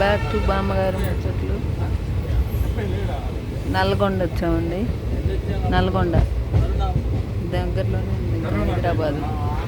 Welcome back to బామ్మగారు ముచ్చట్లు. నల్గొండ వచ్చామండి. నల్గొండ. దగ్గరలోనే ఉంది. హైదరాబాద్.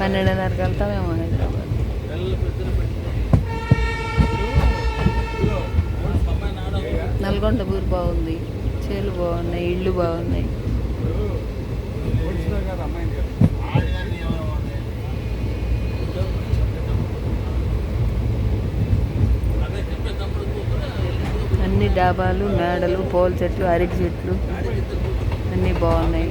పన్నెండున్నరకు వెళ్తామేమో హైదరాబాద్. నల్గొండ ఊరు బాగుంది. చేలు బాగున్నాయి ఇళ్ళు బాగున్నాయి. డాబాలు మేడలు పూల చెట్లు అరటి చెట్లు అన్నీ బాగున్నాయి.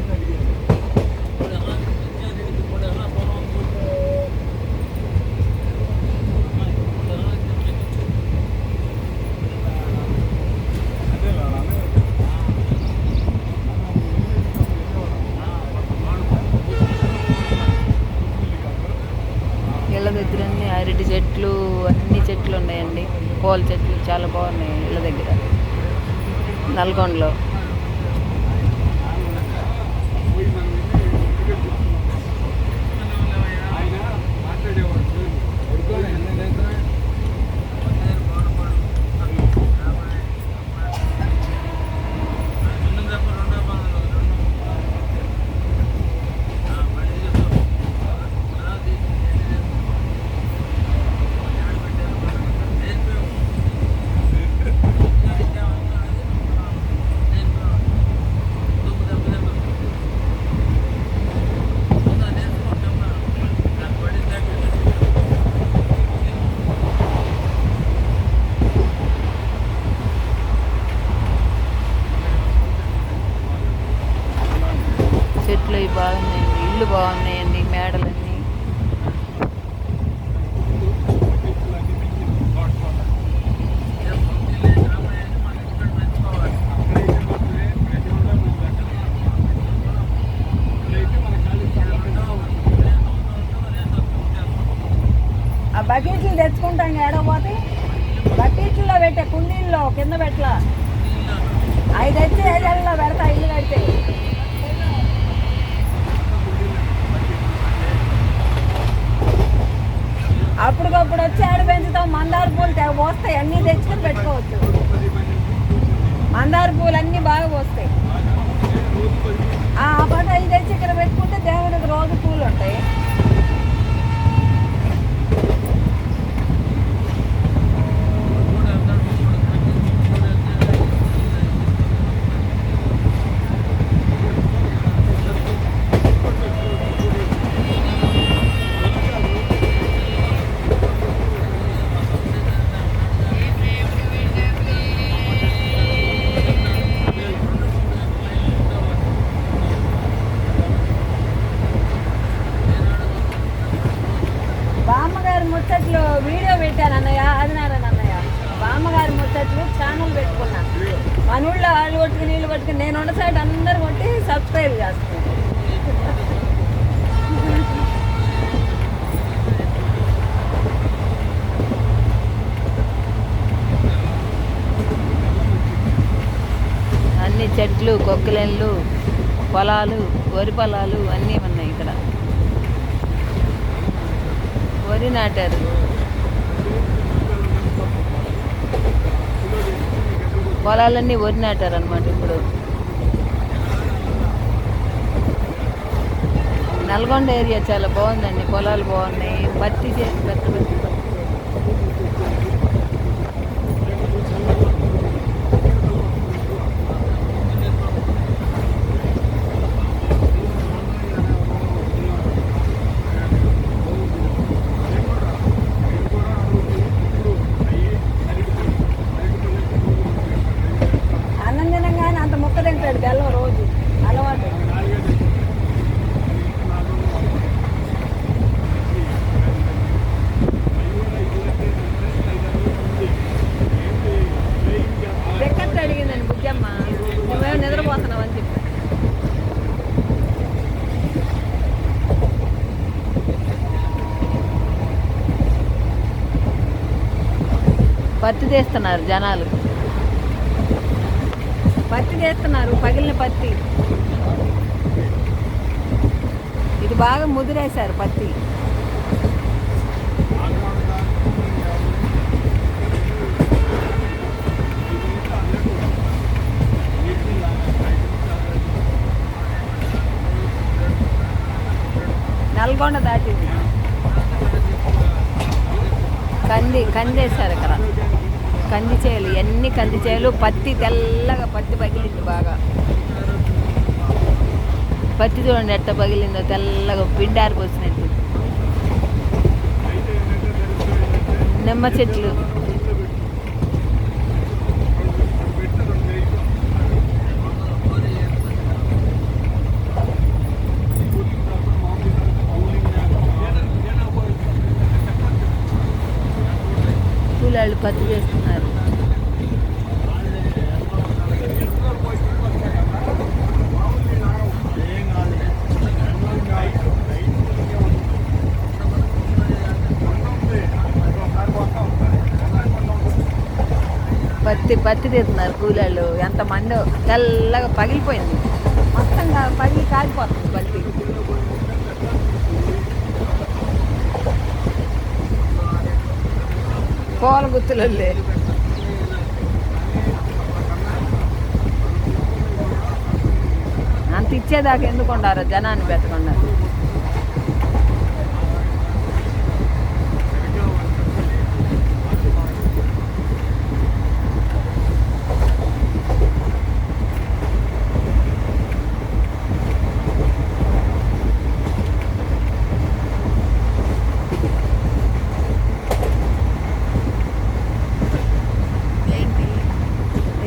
ఇళ్ళ దగ్గర అన్ని అరటి చెట్లు అన్ని చెట్లు ఉన్నాయండి. పూల చెట్లు చాలా బాగున్నాయి ఇళ్ళ దగ్గర. నల్గొండలో. చెట్లు ఇల్లు బాగున్నాయండి ఇళ్ళు బాగున్నాయండి మేడలన్నీ. ఆ బకెట్లు తెచ్చుకుంటాం ఏడవపోతే బకెట్లో పెట్టే కుండీల్లో కింద పెట్టలా? ఐదు వచ్చి ఐదేళ్ళలో పెడతా ఇల్లు కడితే. అప్పటికప్పుడు వచ్చి ఆడ పెంచుతాం. మందార పూలు పోస్తాయి. అన్నీ తెచ్చుకొని పెట్టుకోవచ్చు. మందార పూలు అన్నీ బాగా పోస్తాయి. ఆ పాట అవి తెచ్చి ఇక్కడ పెట్టుకుంటే దేవుడికి రోజు పూలు ఉంటాయి. ముచ్చట్లు వీడియో పెట్టాను అన్నయ్య ఆదినారాయణ అన్నయ్య. బామ్మగారి ముచ్చట్లు ఛానల్ పెట్టుకున్నా. మన ఊళ్ళో వాళ్ళు కొట్టుకుని నీళ్ళు కొట్టుకుని నేను ఉన్న సైడ్ అందరు కొట్టి సబ్స్క్రైబ్ చేస్తాను అన్ని చెట్లు కొక్కలెళ్ళు పొలాలు వరి పొలాలు అన్నీ ఉన్నాయి ఇక్కడ వరి నాటారు. పొలాలన్నీ వరి నాటారు అనమాట ఇప్పుడు. నల్గొండ ఏరియా చాలా బాగుందండి పొలాలు బాగున్నాయి పత్తి చేసి పెద్ద పెద్ద పత్తి తీస్తున్నారు జనాలు. పత్తి తీస్తున్నారు పగిలిన పత్తి. ఇది బాగా ముదిరేశారు పత్తి. నల్గొండ దాటింది. కంది కందేశారు ఇక్కడ. కంది చేలు ఎన్ని కంది చేలు పత్తి తెల్లగా పత్తి పగిలింది బాగా. పత్తి చూడండి ఎట్ట పగిలిందో తెల్లగా పిండారికి వచ్చినట్టు. నిమ్మ చెట్లు. కూలాళ్ళు పత్తి చేస్తున్నారు. పత్తి పత్తి తీస్తున్నారు కూలాళ్ళు ఎంత మండో తెల్లగా పగిలిపోయింది. మొత్తంగా పగిలి కాలిపోతుంది పత్తి. పూల గుత్తులు అంత ఇచ్చేదాకా ఎందుకు ఉండారు? జనాన్ని పెట్టకుండా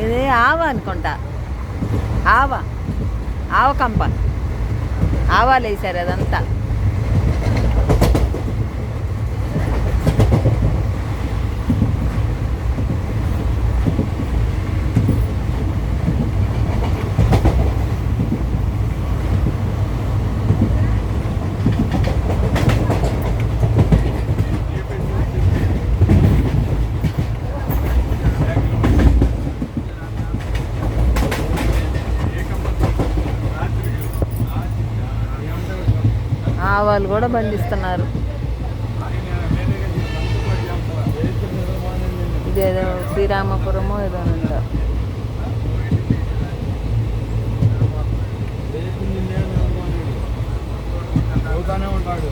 ఇది ఆవ అనుకుంటా? ఆవ. ఆవ కంప. ఆవాలు వేసారు అదంతా. ఆవాలు కూడా బంధిస్తున్నారు. ఇదేదో శ్రీరామపురమో ఏదో ఉందా ఉంటాడు.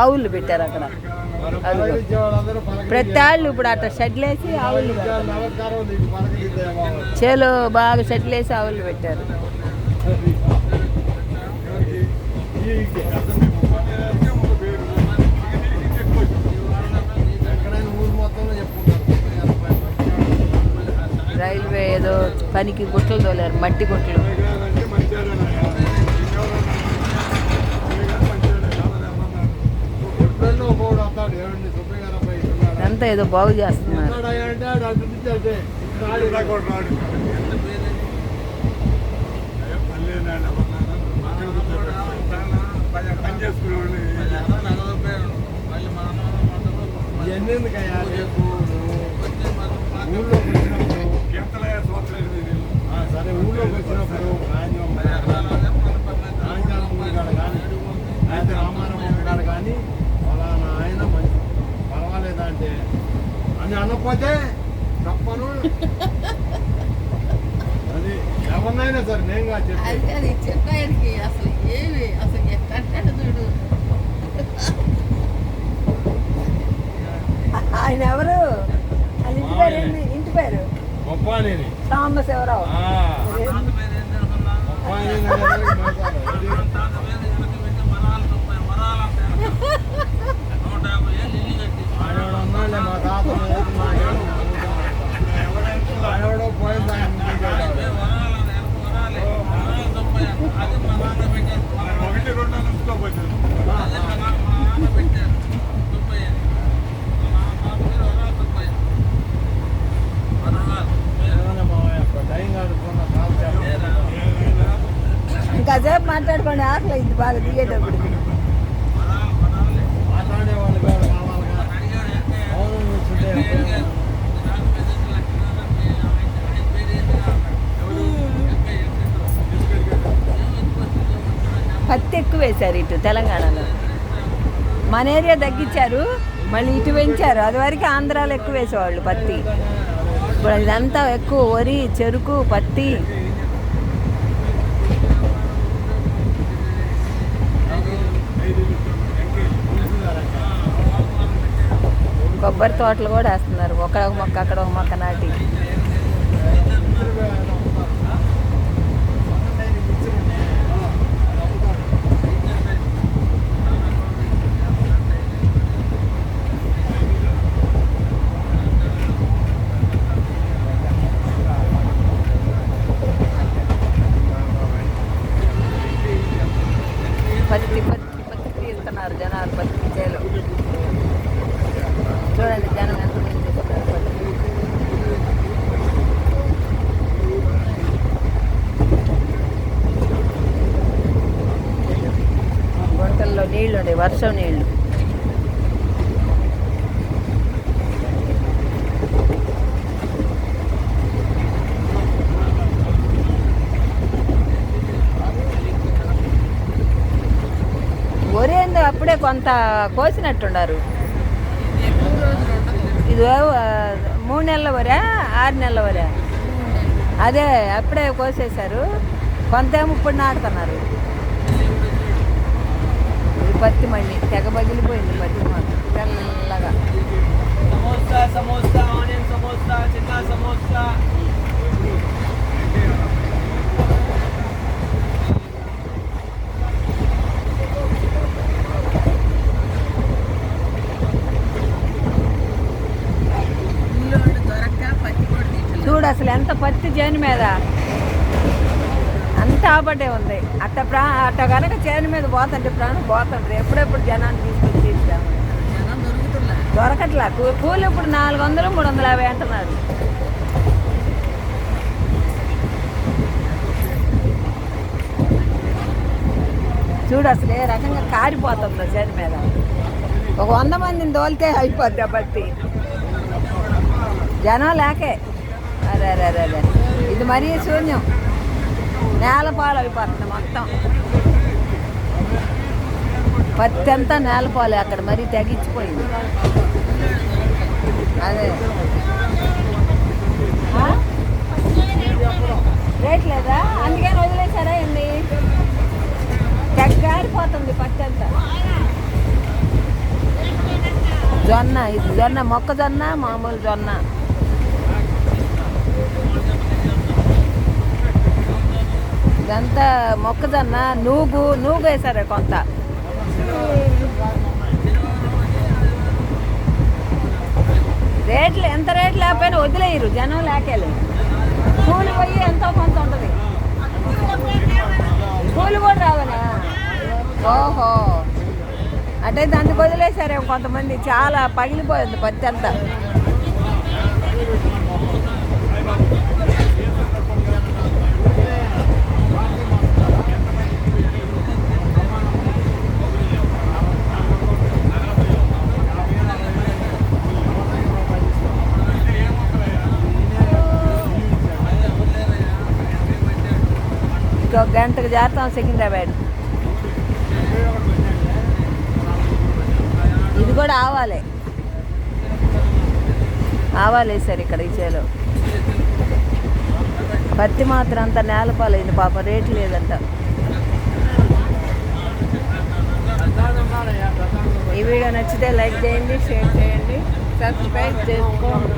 ఆవులు పెట్టారు అక్కడ. ప్రతి ఆళ్ళు ఇప్పుడు అట్లా షెడ్లు వేసి ఆవులు చేలో బాగా షటిల్ వేసి ఆవులు పెట్టారు. రైల్వే ఏదో పనికి గుట్టలు తోలారు మట్టి గుట్టలు. అంతా ఏదో బాగు చేస్తున్నారు ఆ, సరే ఊళ్ళోకి వచ్చినప్పుడు రాజ్యం రాజ్యాల కాడ కానీ అయితే రామారావు కాడ కానీ ఫలానా ఆయన మంచి పర్వాలేదా అంటే అని అనకపోతే తప్పను. అది ఎవరినైనా సరే నేనుగా చెప్పి అది అది చెప్పడానికి అసలు ఏమి అసలు ఎట్లా చూడు. ఆయన ఎవరు? వాళ్ళ ఇంటి పేరు ఏంది? ఇంటి పేరు? గొప్ప నేను సాంబశివరావు గొప్ప నేను అనేదానికి మాట్లాడు. ఇది కాసేపు మాట్లాడుకోండి ఆకలి అయింది బాగా దిగేటప్పుడు పత్తి ఎక్కువ వేశారు ఇటు తెలంగాణలో. మన ఏరియా తగ్గించారు మళ్ళీ ఇటు పెంచారు. అది వరకు ఆంధ్రాలో ఎక్కువ వేసేవాళ్ళు పత్తి. ఇప్పుడు ఇదంతా ఎక్కువ వరి చెరుకు పత్తి. కొబ్బరి తోటలు కూడా వేస్తున్నారు. ఒక మొక్క అక్కడ ఒక మొక్క నాటి పత్తి పత్తి పత్తి తీస్తున్నారు జనాలు పత్తి చేలు చూడండి జనం ఎంతమంది తీస్తున్నారు పత్తి గుంటల్లో నీళ్ళు ఉండే వర్షం నీళ్ళు ఒరేందో అప్పుడే కొంత కోసినట్టున్నారు. ఇది మూడు నెలల వరే ఆరు నెలల వరే. అదే అప్పుడే కోసేశారు. కొంతేమో ఇప్పుడు నాటుతున్నారు. పత్తి మళ్ళీ తెగ పగిలిపోయింది పత్తి మాత్రం తెల్లగా. సమోసా సమోసా ఆనియన్ సమోసా చిన్న సమోసా. చూడు అసలు ఎంత పత్తి చేను మీద. అంత ఉంది. అట్ట ప్రా అట్ట కనుక చేను మీద పోతుంటే ప్రాణం పోతుంటారు ఎప్పుడెప్పుడు జనాన్ని తీసుకొచ్చి తీస్తాము దొరకట్లా. కూలి ఇప్పుడు నాలుగు వందలు మూడు వందల యాభై అంటున్నారు. చూడు అసలు ఏ రకంగా కారిపోతుందో చేతి మీద. ఒక వంద మందిని తోలితే అయిపోద్ది బట్టి. జనం లేకే. అరే అరే అరే అరే ఇది మరీ శూన్యం. నేలపాలు అయిపోతుంది మొత్తం. పత్తి అంతా నేలపాలు అక్కడ మరీ తెగించిపోయింది అదే. రేట్ లేదా? అందుకని వదిలేశారా ఏంది? తెగ్గారిపోతుంది పత్తి అంతా. జొన్న ఇది జొన్న మొక్కజొన్న మామూలు జొన్న. అంతా మొక్కజొన్న నూగు నూగు వేశారు కొంత. రేట్లు ఎంత రేట్ లేకపోయినా వదిలేయరు జనం లేకేలు. కూలి పోయి ఎంతో కొంత ఉంటుంది. కూలి కూడా రావనా? ఓహో. అంటే దాన్ని వదిలేశారేమో కొంతమంది చాలా పగిలిపోయింది పత్తి అంతా. ఇంకో గంటకు చేస్తాం సికింద్రాబాద్. ఇది కూడా ఆవాలి. ఆవాలి సార్ ఇక్కడ ఇచ్చేలో. పత్తి మాత్రం అంత నేలపాలైంది పాప రేటు లేదంట. ఈ వీడియో నచ్చితే లైక్ చేయండి షేర్ చేయండి సబ్స్క్రైబ్ చేసుకోండి.